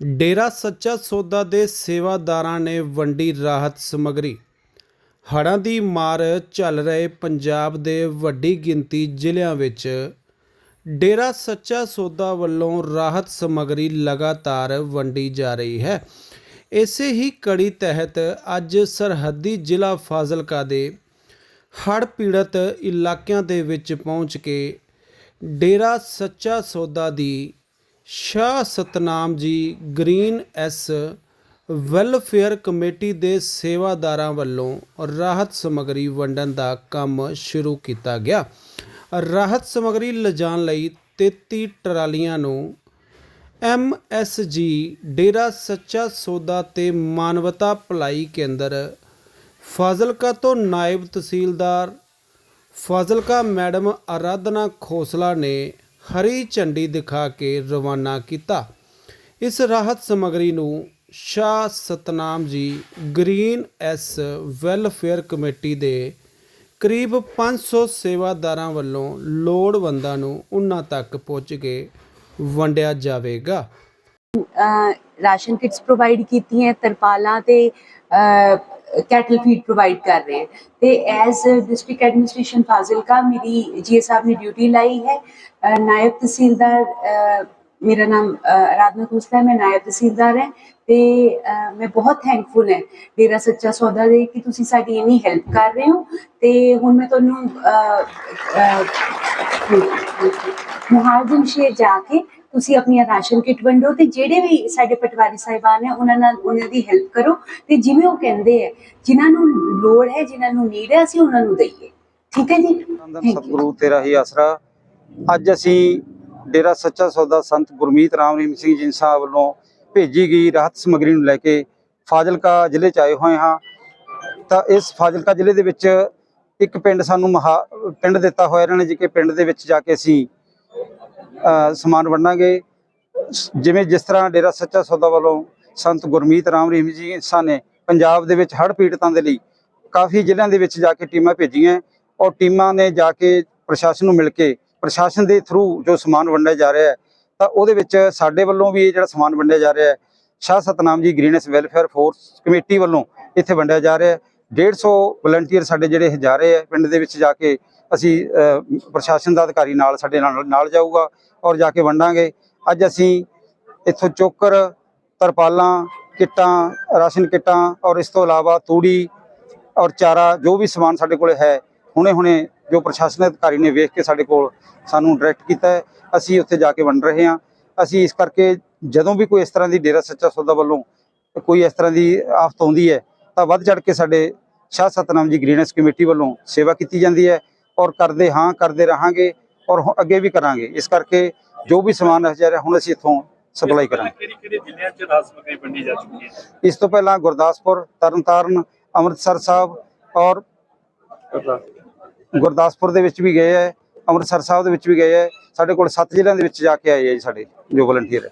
ਡੇਰਾ ਸੱਚਾ ਸੌਦਾ ਦੇ ਸੇਵਾਦਾਰਾਂ ਨੇ ਵੰਡੀ ਰਾਹਤ ਸਮੱਗਰੀ। ਹੜ੍ਹਾਂ ਦੀ ਮਾਰ ਚੱਲ ਰਹੇ ਪੰਜਾਬ ਦੇ ਵੱਡੀ ਗਿਣਤੀ ਜ਼ਿਲ੍ਹਿਆਂ ਵਿੱਚ। ਡੇਰਾ ਸੱਚਾ ਸੌਦਾ ਵੱਲੋਂ ਰਾਹਤ ਸਮੱਗਰੀ ਲਗਾਤਾਰ ਵੰਡੀ ਜਾ ਰਹੀ ਹੈ। ਇਸੇ ਹੀ ਕੜੀ ਤਹਿਤ ਅੱਜ ਸਰਹੱਦੀ ਜ਼ਿਲ੍ਹਾ ਫਾਜ਼ਿਲਕਾ ਦੇ ਹੜ੍ਹ ਪੀੜਤ ਇਲਾਕਿਆਂ ਦੇ ਵਿੱਚ ਪਹੁੰਚ ਕੇ ਡੇਰਾ ਸੱਚਾ ਸੌਦਾ ਦੀ ਸ਼ਾਹ ਸਤਨਾਮ ਜੀ ਗ੍ਰੀਨ ਐਸ ਵੈਲਫੇਅਰ ਕਮੇਟੀ ਦੇ ਸੇਵਾਦਾਰਾਂ ਵੱਲੋਂ ਰਾਹਤ ਸਮੱਗਰੀ ਵੰਡਣ ਦਾ ਕੰਮ ਸ਼ੁਰੂ ਕੀਤਾ ਗਿਆ। ਰਾਹਤ ਸਮੱਗਰੀ ਲਿਜਾਣ ਲਈ 33 ਟਰਾਲੀਆਂ ਨੂੰ ਐਮਐਸਜੀ ਡੇਰਾ ਸੱਚਾ ਸੌਦਾ ਤੇ ਮਾਨਵਤਾ ਭਲਾਈ ਕੇਂਦਰ, ਫਾਜ਼ਿਲਕਾ ਤੋਂ ਨਾਇਬ ਤਹਿਸੀਲਦਾਰ, ਫਾਜ਼ਿਲਕਾ ਮੈਡਮ ਆਰਾਧਨਾ ਖੋਸਲਾ ਨੇ ਹਰੀ ਝੰਡੀ ਦਿਖਾ ਕੇ ਰਵਾਨਾ ਕੀਤਾ। ਇਸ ਰਾਹਤ ਸਮੱਗਰੀ ਨੂੰ ਸ਼ਾਹ ਸਤਨਾਮ ਜੀ ਗ੍ਰੀਨ ਐਸ ਵੈਲਫੇਅਰ ਕਮੇਟੀ ਦੇ ਕਰੀਬ 500 ਸੇਵਾਦਾਰਾਂ ਵੱਲੋਂ ਲੋੜਵੰਦਾਂ ਨੂੰ ਉਹਨਾਂ ਤੱਕ ਪਹੁੰਚ ਕੇ ਵੰਡਿਆ ਜਾਵੇਗਾ। ਰਾਸ਼ਨ ਕਿਟਸ ਪ੍ਰੋਵਾਈਡ ਕੀਤੀਆਂ, ਤਰਪਾਲਾਂ ਤੇ ਕੈਟਲ ਫੀਡ ਪ੍ਰੋਵਾਈਡ ਕਰ ਰਹੇ ਹਾਂ। ਤੇ ਐਜ਼ ਡਿਸਟ੍ਰਿਕਟ ਐਡਮਿਨਿਸਟ੍ਰੇਸ਼ਨ ਫਾਜ਼ਿਲਕਾ ਮੇਰੀ ਜੀ ਸਾਹਿਬ ਨੇ ਡਿਊਟੀ ਲਾਈ ਹੈ। ਨਾਇਬ ਤਹਿਸੀਲਦਾਰ ਮੇਰਾ ਨਾਮ ਆਰਾਧਨਾ ਖੋਸਲਾ ਹੈ ਮੈਂ ਨਾਇਬ ਤਹਿਸੀਲਦਾਰ ਹਾਂ ਤੇ ਮੈਂ ਬਹੁਤ ਥੈਂਕਫੁਲ ਹਾਂ ਡੇਰਾ ਸੱਚਾ ਸੌਦਾ ਦੇ ਕਿ ਤੁਸੀਂ ਸਾਡੀ ਇੰਨੀ ਹੈਲਪ ਕਰ ਰਹੇ ਹੋ ਤੇ ਹੁਣ ਮੈਂ ਤੁਹਾਨੂੰ ਮੁਹਾਜ਼ਮ ਸ਼ੇਰ ਜਾ ਕੇ ਤੁਸੀਂ ਆਪਣੀਆਂ ਰਾਸ਼ਨ ਕਿਟ ਵੰਡੋ ਤੇ ਜਿਹੜੇ ਵੀ ਸਾਡੇ ਪਟਵਾਰੀ ਸਾਹਿਬਾਨ ਨੇ ਉਹਨਾਂ ਨਾਲ ਉਹਨਾਂ ਦੀ ਹੈਲਪ ਕਰੋ ਤੇ ਜਿਵੇਂ ਉਹ ਕਹਿੰਦੇ ਹੈ ਜਿਨ੍ਹਾਂ ਨੂੰ ਲੋੜ ਹੈ ਜਿਨ੍ਹਾਂ ਨੂੰ ਨੀਡ ਹੈ ਅਸੀਂ ਉਹਨਾਂ ਨੂੰ ਦਈਏ ਠੀਕ ਹੈ ਜੀ. ਸਤਿਗੁਰੂ ਤੇਰਾ ਹੀ ਆਸਰਾ ਅੱਜ ਅਸੀਂ ਡੇਰਾ ਸੱਚਾ ਸੌਦਾ ਸੰਤ ਗੁਰਮੀਤ ਰਾਮ ਰਹੀਮ ਸਿੰਘ ਜੀ ਸਾਹਿਬ ਵੱਲੋਂ ਭੇਜੀ ਗਈ ਰਾਹਤ ਸਮੱਗਰੀ ਨੂੰ ਲੈ ਕੇ ਫਾਜ਼ਿਲਕਾ ਜ਼ਿਲ੍ਹੇ ਚ ਆਏ ਹੋਏ ਹਾਂ। ਤਾਂ ਇਸ ਫਾਜ਼ਿਲਕਾ ਜ਼ਿਲ੍ਹੇ ਦੇ ਵਿੱਚ ਇੱਕ ਪਿੰਡ ਸਾਨੂੰ ਮਹਾ, ਪਿੰਡ ਦਿੱਤਾ ਹੋਇਆ ਇਹਨਾਂ ਨੇ ਜੀ ਪਿੰਡ ਦੇ ਵਿੱਚ ਜਾ ਕੇ ਅਸੀਂ ਸਮਾਨ ਵੰਡਾਂਗੇ। ਜਿਵੇਂ ਜਿਸ ਤਰ੍ਹਾਂ ਡੇਰਾ ਸੱਚਾ ਸੌਦਾ ਵੱਲੋਂ ਸੰਤ ਗੁਰਮੀਤ ਰਾਮ ਰਹੀਮ ਜੀ ਇੰਸਾਂ ਨੇ ਪੰਜਾਬ ਦੇ ਵਿੱਚ ਹੜ੍ਹ ਪੀੜਤਾਂ ਦੇ ਲਈ ਕਾਫੀ ਜ਼ਿਲ੍ਹਿਆਂ ਦੇ ਵਿੱਚ ਜਾ ਕੇ ਟੀਮਾਂ ਭੇਜੀਆਂ। ਔਰ ਟੀਮਾਂ ਨੇ ਜਾ ਕੇ ਪ੍ਰਸ਼ਾਸਨ ਨੂੰ ਮਿਲ ਕੇ ਪ੍ਰਸ਼ਾਸਨ ਦੇ ਥਰੂ ਜੋ ਸਮਾਨ ਵੰਡਿਆ ਜਾ ਰਿਹਾ ਹੈ, ਤਾਂ ਉਹਦੇ ਵਿੱਚ ਸਾਡੇ ਵੱਲੋਂ ਵੀ ਇਹ ਜਿਹੜਾ ਸਮਾਨ ਵੰਡਿਆ ਜਾ ਰਿਹਾ ਹੈ, ਸ਼ਾਹ ਸਤਨਾਮ ਜੀ ਗ੍ਰੀਨਸ ਵੈਲਫੇਅਰ ਫੋਰਸ ਕਮੇਟੀ ਵੱਲੋਂ ਇੱਥੇ ਵੰਡਿਆ ਜਾ ਰਿਹਾ ਹੈ। 150 ਵਲੰਟੀਅਰ ਸਾਡੇ ਜਿਹੜੇ ਜਾ ਰਹੇ ਹੈ, ਪਿੰਡ ਦੇ ਵਿੱਚ ਜਾ ਕੇ ਅਸੀਂ ਪ੍ਰਸ਼ਾਸਨ ਦਾ ਅਧਿਕਾਰੀ ਨਾਲ ਸਾਡੇ ਨਾਲ ਨਾਲ ਜਾਊਗਾ ਔਰ ਜਾ ਕੇ ਵੰਡਾਂਗੇ। ਅੱਜ ਅਸੀਂ ਇੱਥੋਂ ਚੋਕਰ, ਤਰਪਾਲਾਂ, ਕਿੱਟਾਂ, ਰਾਸ਼ਨ ਕਿੱਟਾਂ ਔਰ ਇਸ ਤੋਂ ਇਲਾਵਾ ਤੂੜੀ ਔਰ ਚਾਰਾ ਜੋ ਵੀ ਸਮਾਨ ਸਾਡੇ ਕੋਲ ਹੈ ਹੁਣੇ ਹੁਣੇ ਜੋ ਪ੍ਰਸ਼ਾਸਨ ਅਧਿਕਾਰੀ ਨੇ ਵੇਖ ਕੇ ਸਾਡੇ ਕੋਲ ਸਾਨੂੰ ਡਾਇਰੈਕਟ ਕੀਤਾ ਹੈ ਅਸੀਂ ਉੱਥੇ ਜਾ ਕੇ ਵੰਡ ਰਹੇ ਹਾਂ। ਅਸੀਂ ਇਸ ਕਰਕੇ ਜਦੋਂ ਵੀ ਕੋਈ ਇਸ ਤਰ੍ਹਾਂ ਦੀ ਡੇਰਾ ਸੱਚਾ ਸੌਦਾ ਵੱਲੋਂ ਕੋਈ ਇਸ ਤਰ੍ਹਾਂ ਦੀ ਆਫਤ ਆਉਂਦੀ ਹੈ ਤਾਂ ਵੱਧ ਚੜ ਕੇ ਸਾਡੇ ਸ਼ਾਹ ਸਤਨਾਮ ਜੀ ਗ੍ਰੀਨਸ ਕਮੇਟੀ ਵੱਲੋਂ ਸੇਵਾ ਕੀਤੀ ਜਾਂਦੀ ਹੈ ਔਰ ਕਰਦੇ ਹਾਂ ਕਰਦੇ ਰਹਾਂਗੇ ਔਰ ਅੱਗੇ ਵੀ ਕਰਾਂਗੇ। ਇਸ ਕਰਕੇ ਜੋ ਵੀ ਸਮਾਨ ਹੈ ਜਿਹੜਾ ਹੁਣ ਅਸੀਂ ਇੱਥੋਂ ਸਪਲਾਈ ਕਰਾਂਗੇ। ਜਾ ਇਸ ਤੋਂ ਪਹਿਲਾਂ ਗੁਰਦਾਸਪੁਰ ਤਰਨਤਾਰਨ ਅੰਮ੍ਰਿਤਸਰ ਸਾਹਿਬ ਔਰ ਗੁਰਦਾਸਪੁਰ ਦੇ ਵਿੱਚ ਵੀ ਗਏ ਹੈ, ਅੰਮ੍ਰਿਤਸਰ ਸਾਹਿਬ ਦੇ ਵਿੱਚ ਵੀ ਗਏ ਹੈ, ਸਾਡੇ ਕੋਲ ਸੱਤ ਜ਼ਿਲ੍ਹਿਆਂ ਦੇ ਵਿੱਚ ਜਾ ਕੇ ਆਏ ਹੈ ਜੀ ਸਾਡੇ ਜੋ ਵਲੰਟੀਅਰ ਹੈ।